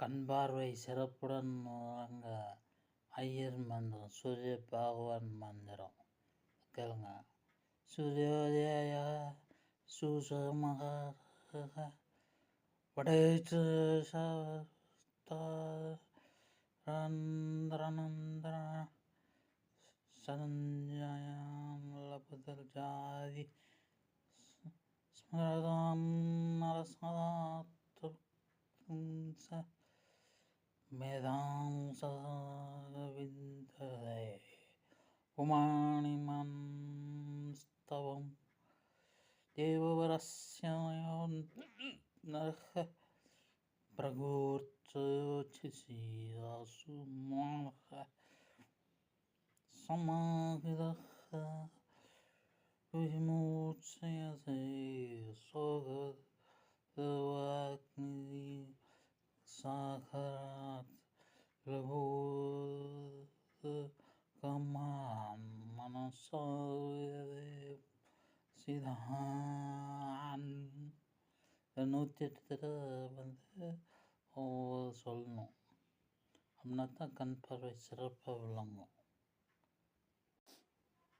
கண் பார்வை சிறப்புடன் வழங்க ஐயர் மந்திரம் சூரிய பகவான் மந்திரம். கேளுங்க. சூரியோதய சுசமக படைத்து சந்திரநந்திர சஞ்சயம் லபதல் ஜாதி ஸ்மரதாம் நரசாத்து मेधां सविन्दते पुमाणिमंस्तवं देववरस्य नरः। प्रगोर्चोचिषीरासु मोहः समाहितः சாகராத் லபூதமாம் மனசாவே சிதான் நூற்றி எட்டு தடவை வந்து சொல்லணும். அப்படின்னா தான் கண் பார்வை சிறப்பாக விளங்கும்.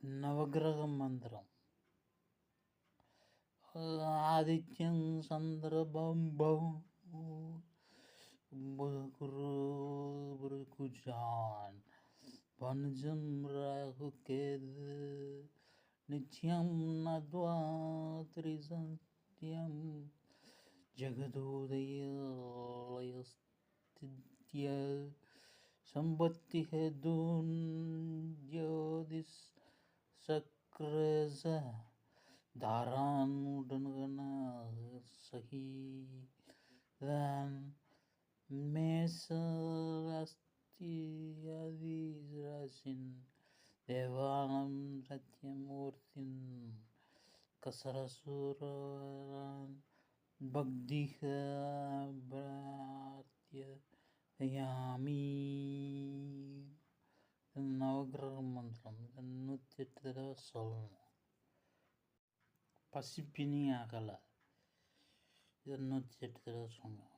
நவகிரக மந்திரம். ஆதித்யம் சந்திரபம் பவம் गुरु कुजान पंचम राहु केद नित्यम नद्वा त्रिसत्यम जगदोदयस्तिद्य संपत्ति है दून ज्योतिष सक्रेज धारान उडनगना सही மேசராசின் தேவாலம் சத்யமூர்த்தின் கசரசூரன் பக்திக பிரார்த்தியாமி நவகிரக மந்திரம் நூற்றி எட்டு தடவை சொல்லணும் பசிப்பினி அகலை இதை நூற்றி எட்டு தடவை சொல்லணும்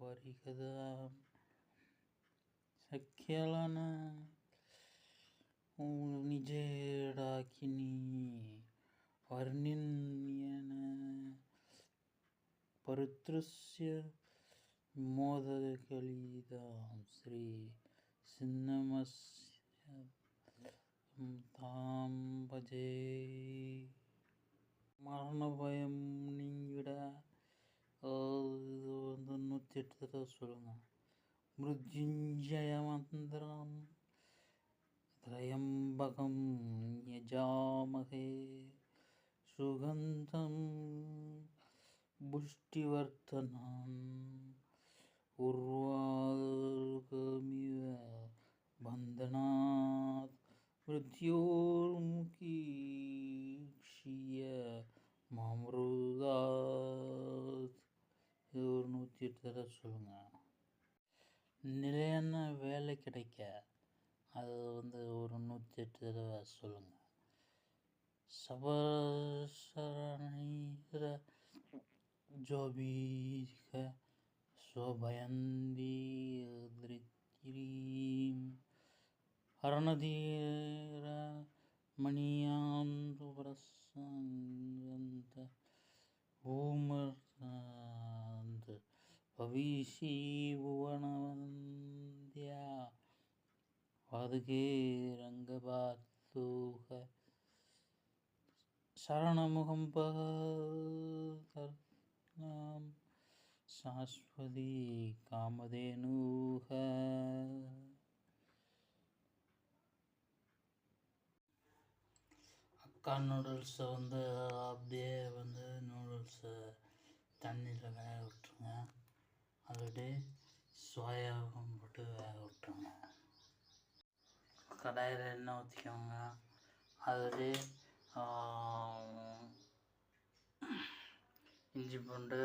परिकदां वर्णिन्यन परुत्रस्य मोदकलिदां श्री सिन्नमस्य तां भजे मरणभयं வந்து நூற்றி எட்டு தடவை சொல்லுங்கள் மிருத்யுஞ்சய மந்திரம் திரையம்பகம் யஜாமகே சுகந்தம் புஷ்டிவர்த்தனம் உர்வாகமிவ பந்தனாத் மிருத்யோர்முகீக்ஷிய மம்ருதாத் இது ஒரு நூற்றி எட்டு தடவை சொல்லுங்கள் நிலையான வேலை கிடைக்க அது வந்து ஒரு நூற்றி எட்டு தடவை சொல்லுங்கள் சபசரணீர ஜோபீக ஸ்வபயந்தி திருத்தீம் அரணதீர மணியாந்து பிரசங்க அவிஷீபுவனவந்தியா பதுகே ரங்கபாத்தூக சரணமுகம் பகம் சாஸ்வதி காமதேனூக. அக்கா நூடுல்ஸை வந்து அப்படியே வந்து நூடுல்ஸை தண்ணியில் வேக விட்டுருங்க. அதோட சோயாவும் போட்டு வேக விட்டுருங்க கடாயில் எண்ணெய் ஊற்றிக்கோங்க அதோட இஞ்சி பூண்டு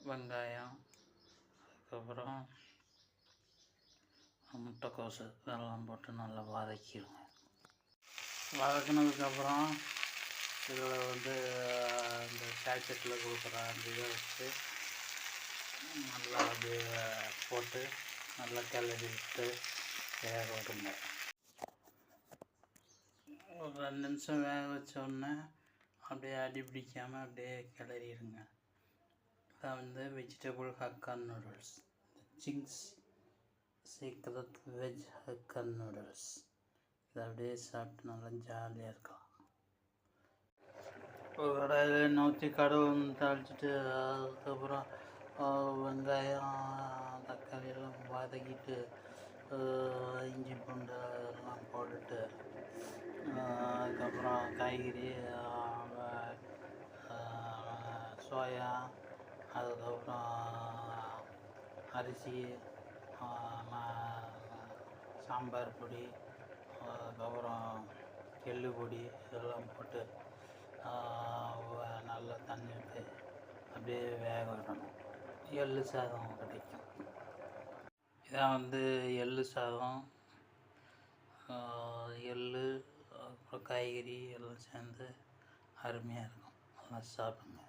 வெங்காயம் அதுக்கப்புறம் முட்டைக்கோசு இதெல்லாம் போட்டு நல்லா வதக்கிடுங்க. வதக்குனதுக்கப்புறம் இதில் வந்து இந்த சாக்கெட்டில் கொடுக்குற அந்த இதை வச்சு நல்லா அப்படியே போட்டு நல்லா கிளறி விட்டு வேக விடுங்க ஒரு ரெண்டு நிமிஷம் வேக வச்சோடனே அப்படியே அடி பிடிக்காமல் அப்படியே கிளறிடுங்க. இதான் வந்து வெஜிடபிள் ஹக்கா நூடுல்ஸ் சிங்ஸ் சீக்கிரத் வெஜ் ஹக்கா நூடுல்ஸ் இதை அப்படியே சாப்பிட்டு நல்லா ஜாலியாக இருக்கலாம். ஒரு கடாயில் எண்ணெய் ஊற்றி கடவுள் தாளிச்சிட்டு அதுக்கப்புறம் வெங்காயம் தக்காளி எல்லாம் வதக்கிட்டு இஞ்சி பூண்டு எல்லாம் போட்டுட்டு அதுக்கப்புறம் காய்கறி சோயா அதுக்கப்புறம் அரிசி சாம்பார் பொடி அதுக்கப்புறம் எள்ளு பொடி இதெல்லாம் போட்டு நல்லா தண்ணி விட்டு அப்படியே வேக விடணும் எள்ளு சாதம் கிடைக்கும் இதான் வந்து எள்ளு சாதம். எள் எள்ளு அப்புறம் காய்கறி எல்லாம் சேர்ந்து அருமையாக இருக்கும். நல்லா சாப்பிடுங்க.